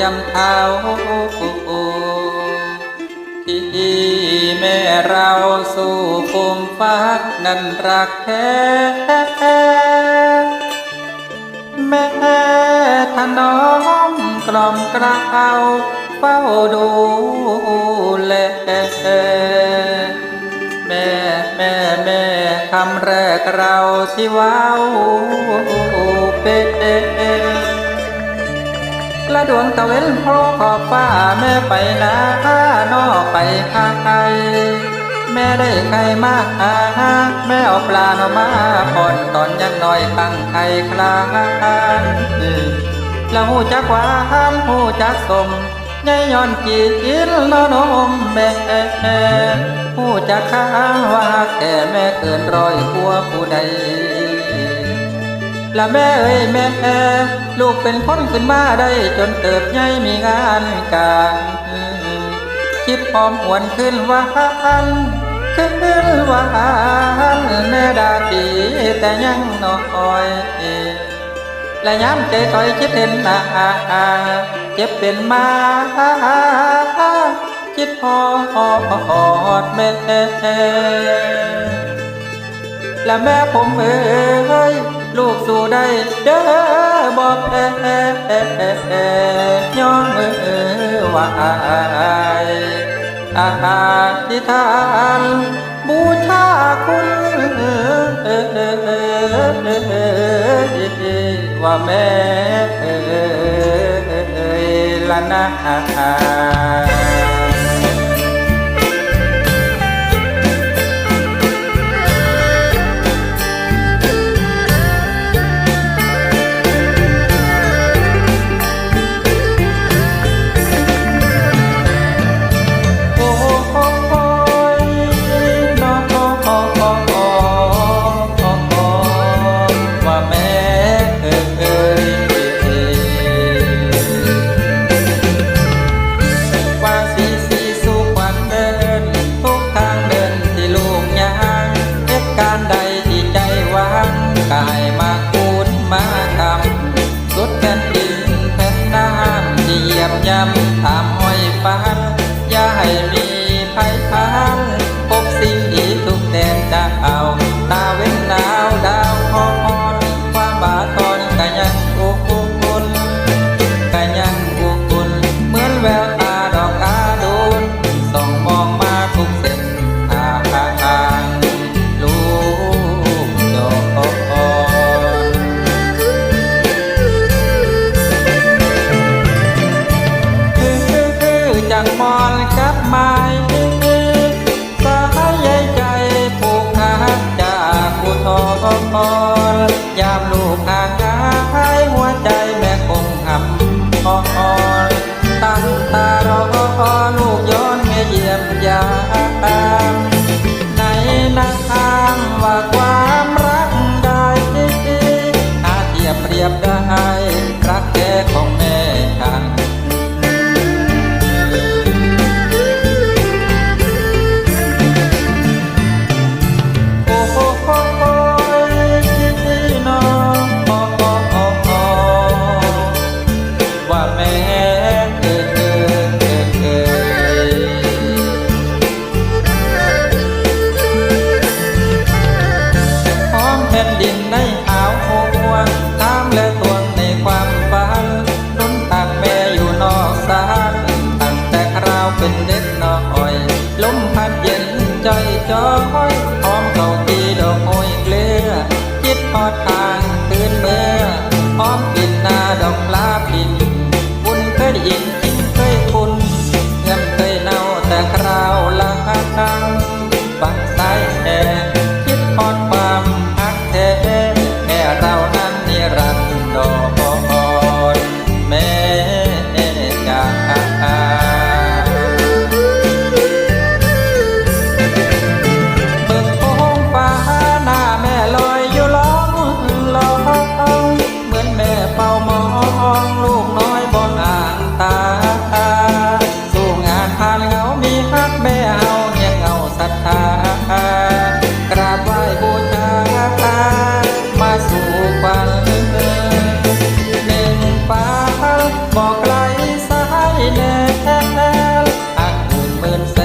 ทียมเท้าที่แม่เราสู่ภูมิฟ้านั้นรักแท้แม่ถนอมกล่อมกล่าเฝ้าดูแลแม่แม่แม่คำแรกเราที่ว้าวเป็น ละดวงตะเวนโผล่ขอบฟ้าแม่ไปนาน้อไปหาไก่แม่ได้ไก่มาหาแม่เอาปลาเนมาป่อนตอนยังน้อยตั้งไข่คลานแล้วหูจักหวานหูจักสมยายย้อนกินแล้วนมแม่หูจักข้าว่าแก่แม่เกินร้อยกลัวผู้ใด และแม่เอ้ยแม่ลูกเป็นคนขึ้นมาได้จนเติบใหญ่มีงานการคิดพร้อมหวนขึ้นหวานขึ้นหวานแม่ดาดีแต่ยังน้อยและย้ำใจถอยคิดเห็นหน้าเจ็บเป็นมาคิดพอดแม่และแม่ผมเอ้ย ได้เด้อบอกแพ้ย้อนมือว่าอาหารที่ทานบูชาคุณว่าแม่ละนะ ผ่นดินในอ่าวโคกวตามและทวงในความฝันนุ่นตักแม่อยู่นอกศาลตั้งแต่คราวเป็นเด็กน้อยลมพัดเย็นใจจอยหอม balance.